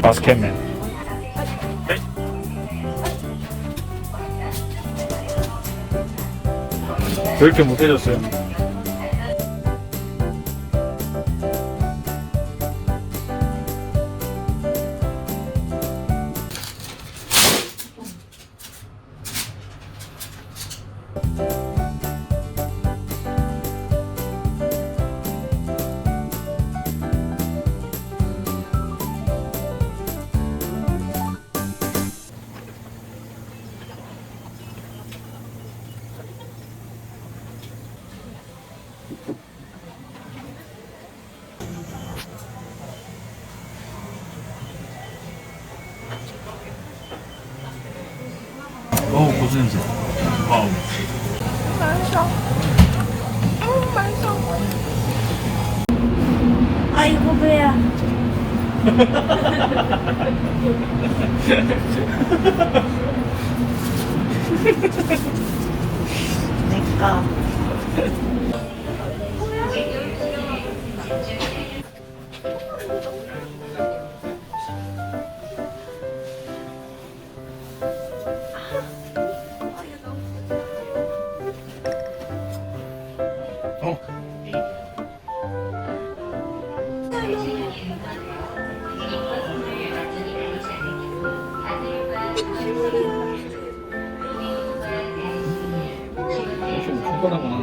바스켓맨. 왜 이렇게 못해졌어요? 어우 고수 냄새. 와우. 아이고 배야. 내꺼. 좀 손가락만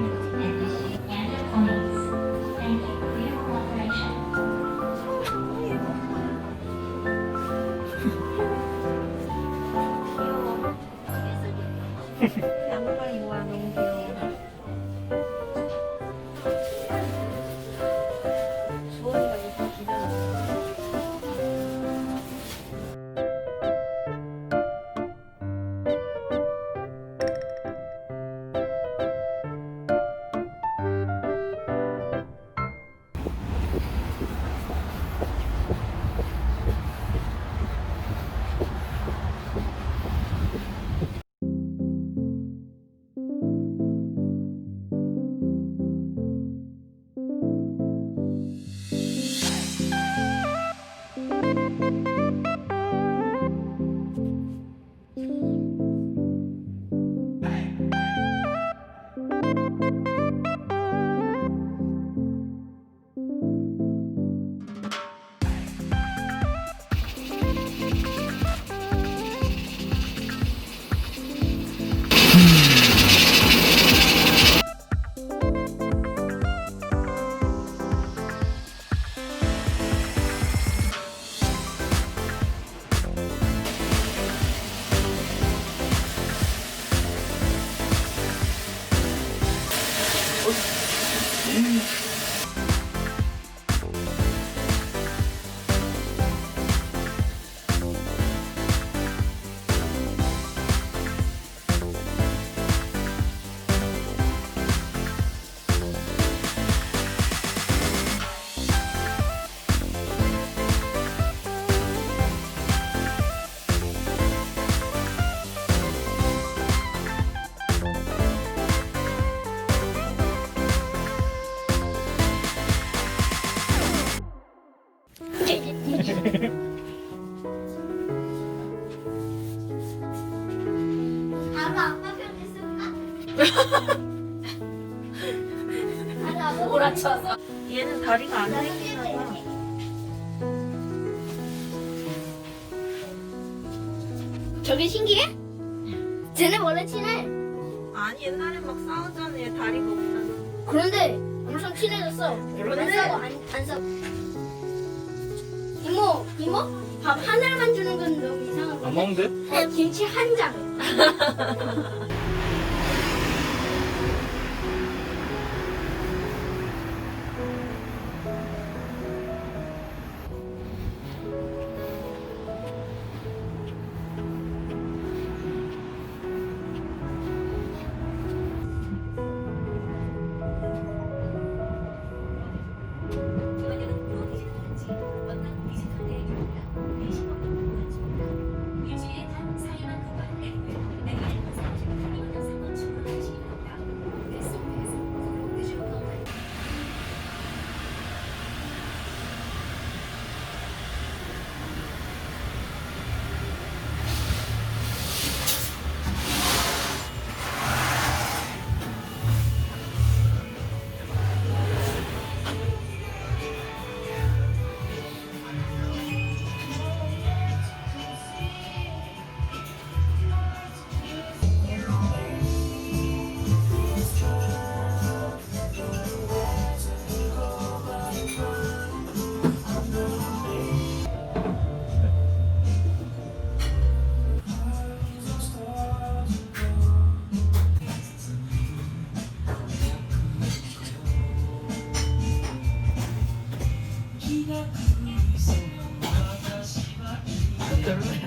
몰아쳐서. 얘는 다리가 안 생기나 봐. 저게 신기해? 쟤네 원래 친해. 아니 옛날에 막 싸우잖아. 얘 다리가 없잖아. 그런데 엄청 친해졌어. 원래 싸고 안, 안 싸고. 이모, 이모? 밥 하나만 주는 건 너무 이상한 안 건데? 먹는데? 어, 김치 한 장. literally.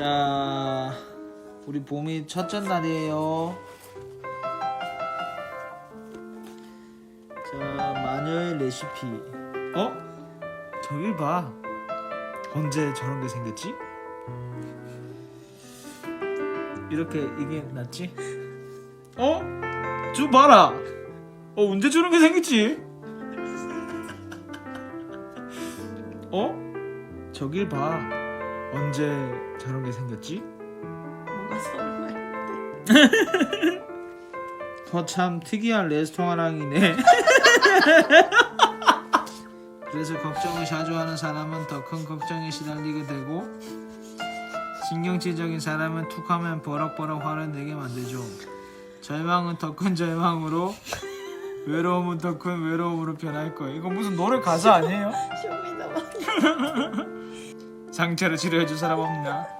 자, 우리 봄이 첫째 날이에요. 자, 마녀의 레시피. 어? 저길 봐. 언제 저런 게 생겼지? 이렇게 이게 낫지? 어? 저 봐라. 어, 언제 저런 게 생겼지? 어? 저길 봐. 언제 저런 게 생겼지? 뭐가 선물? 더참 특이한 레스토랑이네. 그래서 걱정을 자주 하는 사람은 더 큰 걱정에 시달리게 되고 신경질적인 사람은 툭하면 버럭버럭 화를 내게 만들죠. 절망은 더 큰 절망으로 외로움은 더 큰 외로움으로 변할 거예요. 이거 무슨 노래 가사 아니에요? 쇼미더 봐. 상처를 치료해줄 사람 없나?